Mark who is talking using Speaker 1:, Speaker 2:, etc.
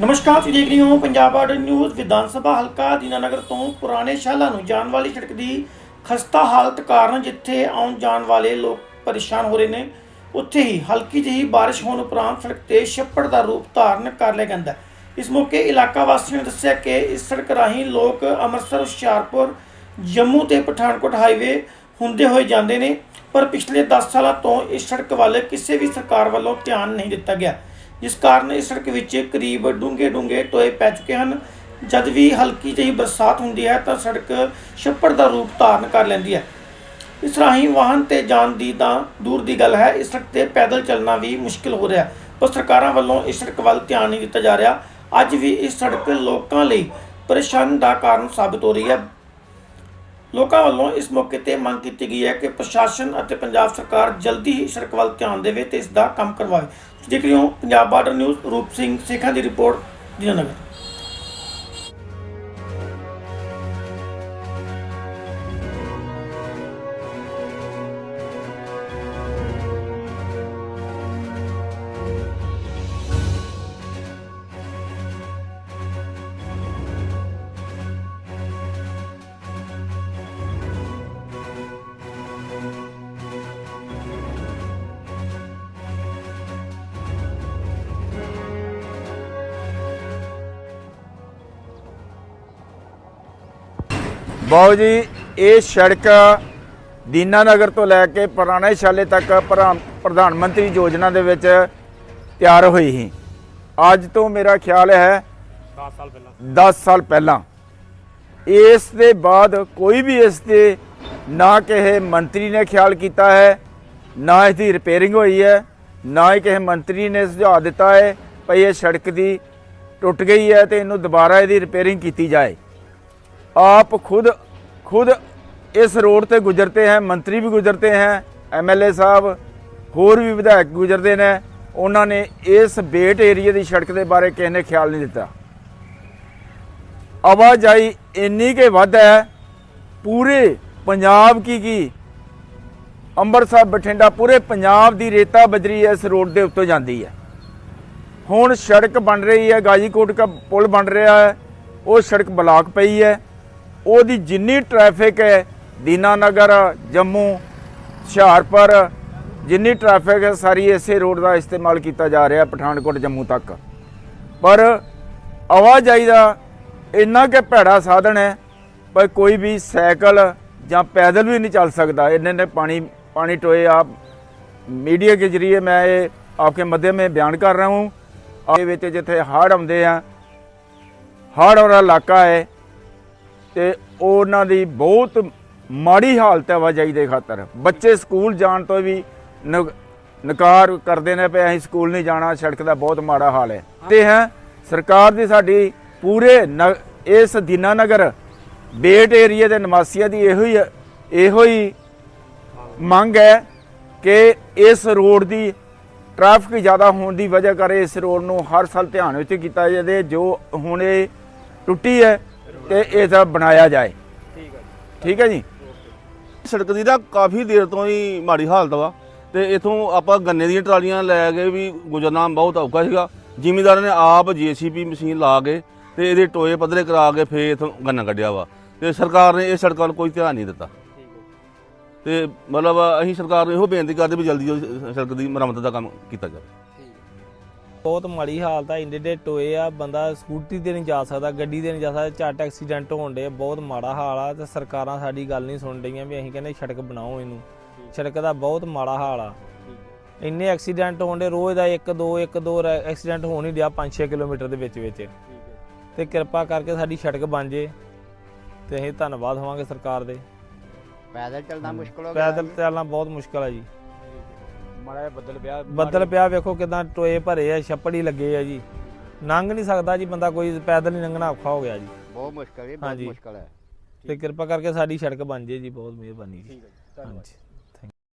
Speaker 1: ਨਮਸਕਾਰ ਤੁਸੀਂ ਦੇਖ ਰਹੇ ਹੋ ਪੰਜਾਬ ਬਾਰਡਰ ਨਿਊਜ਼ ਵਿਧਾਨ ਸਭਾ ਹਲਕਾ ਦੀਨਾਨਗਰ ਤੋਂ ਪੁਰਾਣੇ ਸ਼ਾਲਾ ਨੂੰ ਜਾਣ ਵਾਲੀ ਸੜਕ ਦੀ ਖਸਤਾ ਹਾਲਤ ਕਾਰਨ ਜਿੱਥੇ ਆਉਣ ਜਾਣ ਵਾਲੇ ਲੋਕ ਪਰੇਸ਼ਾਨ ਹੋ ਰਹੇ ਨੇ, ਉੱਥੇ ਹੀ ਹਲਕੀ ਜਿਹੀ ਬਾਰਿਸ਼ ਹੋਣ ਉਪਰੰਤ ਸੜਕ ਤੇ ਛੱਪੜ ਦਾ ਰੂਪ ਧਾਰਨ ਕਰ ਲਿਆ ਜਾਂਦਾ ਇਸ ਮੌਕੇ ਇਲਾਕਾ ਵਾਸੀਆਂ ਨੇ ਦੱਸਿਆ ਕਿ ਇਸ ਸੜਕ ਰਾਹੀਂ ਲੋਕ ਅੰਮ੍ਰਿਤਸਰ, ਹੁਸ਼ਿਆਰਪੁਰ, ਜੰਮੂ ਤੇ ਪਠਾਨਕੋਟ ਹਾਈਵੇ ਹੁੰਦੇ ਹੋਏ ਜਾਂਦੇ ਨੇ, ਪਰ ਪਿਛਲੇ 10 ਸਾਲਾਂ ਤੋਂ ਇਸ ਸੜਕ ਵੱਲ ਕਿਸੇ ਵੀ ਸਰਕਾਰ ਵੱਲੋਂ ਧਿਆਨ ਨਹੀਂ ਦਿੱਤਾ ਗਿਆ। ਜਿਸ ਕਾਰਨ ਇਸ ਸੜਕ ਵਿੱਚ ਕਰੀਬ ਡੂੰਘੇ ਡੂੰਘੇ ਟੋਏ ਪੈ ਚੁੱਕੇ ਹਨ। ਜਦ ਵੀ ਹਲਕੀ ਜਿਹੀ ਬਰਸਾਤ ਹੁੰਦੀ ਹੈ ਤਾਂ ਸੜਕ ਛੱਪੜ ਦਾ ਰੂਪ ਧਾਰਨ ਕਰ ਲੈਂਦੀ ਹੈ। ਇਸ ਰਾਹੀਂ ਵਾਹਨ ਤੇ ਜਾਣ ਦੀ ਤਾਂ ਦੂਰ ਦੀ ਗੱਲ ਹੈ, ਇਸ ਸੜਕ ਤੇ ਪੈਦਲ ਚੱਲਣਾ ਵੀ ਮੁਸ਼ਕਿਲ ਹੋ ਰਿਹਾ ਪਰ ਸਰਕਾਰਾਂ ਵੱਲੋਂ ਇਸ ਸੜਕ ਵੱਲ ਧਿਆਨ ਨਹੀਂ ਦਿੱਤਾ ਜਾ ਰਿਹਾ। ਅੱਜ ਵੀ ਇਸ ਸੜਕ ਲੋਕਾਂ ਲਈ ਪਰੇਸ਼ਾਨ ਦਾ ਕਾਰਨ ਸਾਬਿਤ ਹੋ ਰਹੀ ਹੈ। ਲੋਕਾਂ ਵੱਲੋਂ ਇਸ ਮੌਕੇ ਤੇ ਮੰਗ ਕੀਤੀ ਗਈ ਹੈ ਕਿ ਪ੍ਰਸ਼ਾਸਨ ਅਤੇ ਪੰਜਾਬ ਸਰਕਾਰ ਜਲਦੀ ਹੀ ਸੜਕ ਵੱਲ ਧਿਆਨ ਦੇਵੇ ਤੇ ਇਸ ਦਾ ਕੰਮ ਕਰਵਾਵੇ। ਦੇਖ ਰਹੇ ਹੋ ਪੰਜਾਬ ਬਾਰਡਰ ਨਿਊਜ਼ ਰੂਪ ਸਿੰਘ ਸੇਖਾਂ ਦੀ ਰਿਪੋਰਟ ਦੀਨਾਨਗਰ
Speaker 2: ਬਾਊ ਜੀ ਇਹ ਸੜਕ ਦੀਨਾਨਗਰ ਤੋਂ ਲੈ ਕੇ ਪੁਰਾਣੇ ਸ਼ਾਲੇ ਤੱਕ ਪ੍ਰਧਾਨ ਪ੍ਰਧਾਨ ਮੰਤਰੀ ਯੋਜਨਾ ਦੇ ਵਿੱਚ ਤਿਆਰ ਹੋਈ ਸੀ। ਅੱਜ ਤੋਂ ਮੇਰਾ ਖਿਆਲ ਹੈ 10 ਸਾਲ ਪਹਿਲਾਂ। 10 ਸਾਲ ਪਹਿਲਾਂ। ਇਸ ਦੇ ਬਾਅਦ ਕੋਈ ਵੀ ਇਸ ਤੇ ਨਾ ਕਿਸੇ ਮੰਤਰੀ ਨੇ ਖਿਆਲ ਕੀਤਾ ਹੈ ਨਾ ਇਸ ਦੀ ਰਿਪੇਅਰਿੰਗ ਹੋਈ ਹੈ ਨਾ ਹੀ ਕਿਸੇ ਮੰਤਰੀ ਨੇ ਸੁਝਾਅ ਦਿੱਤਾ ਹੈ ਭਈ ਇਹ ਸੜਕ ਦੀ ਟੁੱਟ ਗਈ ਹੈ ਤੇ ਇਹਨੂੰ ਦੁਬਾਰਾ ਇਹਦੀ ਰਿਪੇਅਰਿੰਗ ਕੀਤੀ ਜਾਏ। आप खुद खुद इस रोड ਤੇ ਗੁਜ਼ਰਤੇ हैं ਮੰਤਰੀ ਵੀ ਗੁਜ਼ਰਤੇ हैं ਐਮਐਲਏ ਸਾਹਿਬ ਹੋਰ ਵੀ ਵਿਧਾਇਕ ਗੁਜ਼ਰਦੇ ਨੇ ਉਹਨਾਂ ਨੇ ਇਸ ਬੇਟ ਏਰੀਆ ਦੀ ਸੜਕ ਦੇ ਬਾਰੇ ਕਿਸੇ ਨੇ ਖਿਆਲ ਨਹੀਂ ਦਿੱਤਾ ਆਵਾਜਾਈ ਇੰਨੀ ਕੇ ਵੱਧ ਹੈ ਪੂਰੇ ਪੰਜਾਬ ਕੀ ਕੀ ਅੰਮ੍ਰਿਤਸਰ ਬਠਿੰਡਾ ਪੂਰੇ ਪੰਜਾਬ ਦੀ ਰੇਤਾ ਬਜਰੀ ਇਸ ਰੋਡ ਦੇ ਉੱਤੇ ਜਾਂਦੀ ਹੈ ਹੁਣ ਸੜਕ ਬਣ ਰਹੀ ਹੈ ਗਾਜੀਕੋਟ ਦਾ ਪੁਲ ਬਣ ਰਿਹਾ ਹੈ ਉਹ ਸੜਕ ਬਲਾਕ ਪਈ ਹੈ ਉਹਦੀ ਜਿੰਨੀ ਟ੍ਰੈਫਿਕ ਹੈ, ਦੀਨਾਨਗਰ, ਜੰਮੂ, ਹੁਸ਼ਿਆਰਪੁਰ, ਜਿੰਨੀ ਟ੍ਰੈਫਿਕ ਹੈ, ਸਾਰੀ ਇਸੇ ਰੋਡ ਦਾ ਇਸਤੇਮਾਲ ਕੀਤਾ ਜਾ ਰਿਹਾ ਪਠਾਨਕੋਟ ਜੰਮੂ ਤੱਕ। ਪਰ ਆਵਾਜਾਈ ਦਾ ਇੰਨਾ ਕਿ ਭੈੜਾ ਸਾਧਨ ਹੈ ਪਰ ਕੋਈ ਵੀ ਸਾਈਕਲ ਜਾਂ ਪੈਦਲ ਵੀ ਨਹੀਂ ਚੱਲ ਸਕਦਾ। ਇੰਨੇ ਨੇ ਪਾਣੀ ਪਾਣੀ ਟੋਏ ਆਪ ਮੀਡੀਆ ਦੇ ਜ਼ਰੀਏ ਮੈਂ ਇਹ ਆਪਕੇ ਮੱਦੇ ਮੇ ਬਿਆਨ ਕਰ ਰਹਾ ਹੂੰ। ਇਹ ਵਿੱਚ ਜਿੱਥੇ ਹੜ ਆਉਂਦੇ ਆ ਹੜ ਵਾਲਾ ਇਲਾਕਾ ਹੈ ਤੇ ਉਹਨਾਂ ਦੀ ਬਹੁਤ ਮਾੜੀ ਹਾਲਤ ਹੈ ਆਵਾਜਾਈ ਦੇ ਖਾਤਰ। ਬੱਚੇ ਸਕੂਲ ਜਾਣ ਤੋਂ ਵੀ ਨਕਾਰ ਕਰਦੇ ਨੇ ਪਏ ਅਸੀਂ ਸਕੂਲ ਨਹੀਂ ਜਾਣਾ ਸੜਕ ਦਾ ਬਹੁਤ ਮਾੜਾ ਹਾਲ ਹੈ। ਤੇ ਹੈ ਸਰਕਾਰ ਦੀ ਸਾਡੀ ਪੂਰੇ ਇਸ ਦੀਨਾਨਗਰ ਬੇਟ ਏਰੀਆ ਦੇ ਨਿਵਾਸੀਆਂ ਦੀ ਇਹੋ ਹੀ ਇਹੋ ਹੀ ਮੰਗ ਹੈ ਕਿ ਇਸ ਰੋਡ ਦੀ ਟ੍ਰੈਫਿਕ ਜ਼ਿਆਦਾ ਹੋਣ ਦੀ ਵਜ੍ਹਾ ਕਰਕੇ ਇਸ ਰੋਡ ਨੂੰ ਹਰ ਸਾਲ ਧਿਆਨ ਵਿੱਚ ਕੀਤਾ ਜਾਵੇ ਜੋ ਹੁਣ ਇਹ ਟੁੱਟੀ ਹੈ। ਤੇ ਇਹ ਸਭ ਬਣਾਇਆ ਜਾਏ। ਠੀਕ ਹੈ ਜੀ?
Speaker 3: ਸੜਕ ਦੀ ਨਾ ਕਾਫੀ ਦੇਰ ਤੋਂ ਹੀ ਮਾੜੀ ਹਾਲਤ ਵਾ ਤੇ ਇਥੋਂ ਆਪਾਂ ਗੰਨੇ ਦੀਆਂ ਟਰਾਲੀਆਂ ਲੈ ਕੇ ਵੀ ਗੁਜ਼ਰਨਾ ਬਹੁਤ ਔਖਾ ਸੀਗਾ। ਜ਼ਿਮੀਂਦਾਰਾਂ ਨੇ ਆਪ ਜੀਸੀਬੀ ਮਸ਼ੀਨ ਲਾ ਕੇ ਤੇ ਇਹਦੇ ਟੋਏ ਪੱਧਰੇ ਕਰਾ ਕੇ ਫੇਰ ਇਥੋਂ ਗੰਨਾ ਕੱਢਿਆ ਵਾ। ਤੇ ਸਰਕਾਰ ਨੇ ਇਹ ਸੜਕਾਂ ਨੂੰ ਕੋਈ ਧਿਆਨ ਨਹੀਂ ਦਿੱਤਾ। ਤੇ ਮਤਲਬ ਅਸੀਂ ਸਰਕਾਰ ਨੂੰ ਇਹੋ ਬੇਨਤੀ ਕਰਦੇ ਵੀ ਜਲਦੀ ਜਲਦੀ ਸੜਕ ਦੀ ਮੁਰੰਮਤ ਦਾ ਕੰਮ ਕੀਤਾ ਜਾਵੇ।
Speaker 4: ਬਹੁਤ ਮਾੜੀ ਹਾਲਤ ਆ ਇੰਨੇ ਦੇ ਟੋਏ ਆ ਬੰਦਾ ਸਕੂਟੀ ਤੇ ਨਹੀਂ ਜਾ ਸਕਦਾ ਗੱਡੀ ਤੇ ਨਹੀਂ ਜਾ ਸਕਦਾ ਝੱਟ ਐਕਸੀਡੈਂਟ ਹੋਣ ਦੇ ਬਹੁਤ ਮਾੜਾ ਹਾਲ ਆ ਤੇ ਸਰਕਾਰਾਂ ਸਾਡੀ ਗੱਲ ਨਹੀਂ ਸੁਣ ਰਹੀਆਂ ਵੀ ਅਸੀਂ ਕਹਿੰਦੇ ਸੜਕ ਬਣਾਓ ਇਹਨੂੰ। ਸੜਕ ਦਾ ਬਹੁਤ ਮਾੜਾ ਹਾਲ ਆ। ਇੰਨੇ ਐਕਸੀਡੈਂਟ ਹੋਣ ਦੇ ਰੋਜ਼ ਦਾ 1 2 1 2 ਐਕਸੀਡੈਂਟ ਹੋਣ ਹੀ ਡਿਆ 5-6 ਕਿਲੋਮੀਟਰ ਦੇ ਵਿੱਚ ਵਿੱਚ। ਤੇ ਕਿਰਪਾ ਕਰਕੇ ਸਾਡੀ ਸੜਕ ਬਣ ਜੇ ਤੇ ਅਸੀਂ ਧੰਨਵਾਦ ਹੋਵਾਂਗੇ ਸਰਕਾਰ ਦੇ।
Speaker 5: ਪੈਦਲ ਚੱਲਣਾ ਮੁਸ਼ਕਲ ਹੋ ਗਿਆ।
Speaker 4: ਪੈਦਲ ਚੱਲਣਾ ਬਹੁਤ ਮੁਸ਼ਕਲ ਆ ਜੀ।
Speaker 2: ਮਾੜਾ ਬੱਦਲ ਪਿਆ
Speaker 4: ਬੱਦਲ ਪਿਆ ਵੇਖੋ ਕਿਦਾਂ ਟੋਏ ਭਰੇ ਆ ਛੱਪੜ ਹੀ ਲੱਗੇ ਆ ਜੀ। ਲੰਘ ਨਹੀਂ ਸਕਦਾ ਜੀ ਬੰਦਾ ਕੋਈ ਪੈਦਲ ਹੀ ਲੰਘਣਾ ਔਖਾ ਹੋ ਗਿਆ ਜੀ।
Speaker 5: ਬਹੁਤ ਮੁਸ਼ਕਲ ਹੈ ਬਹੁਤ
Speaker 4: ਹਾਂਜੀ।
Speaker 5: ਮੁਸ਼ਕਲ ਹੈ।
Speaker 4: ਤੇ ਕਿਰਪਾ ਕਰਕੇ ਸਾਡੀ ਸੜਕ ਬਣ ਜੇ ਜੀ ਬਹੁਤ ਮਿਹਰਬਾਨੀ ਜੀ। ਹਾਂਜੀ।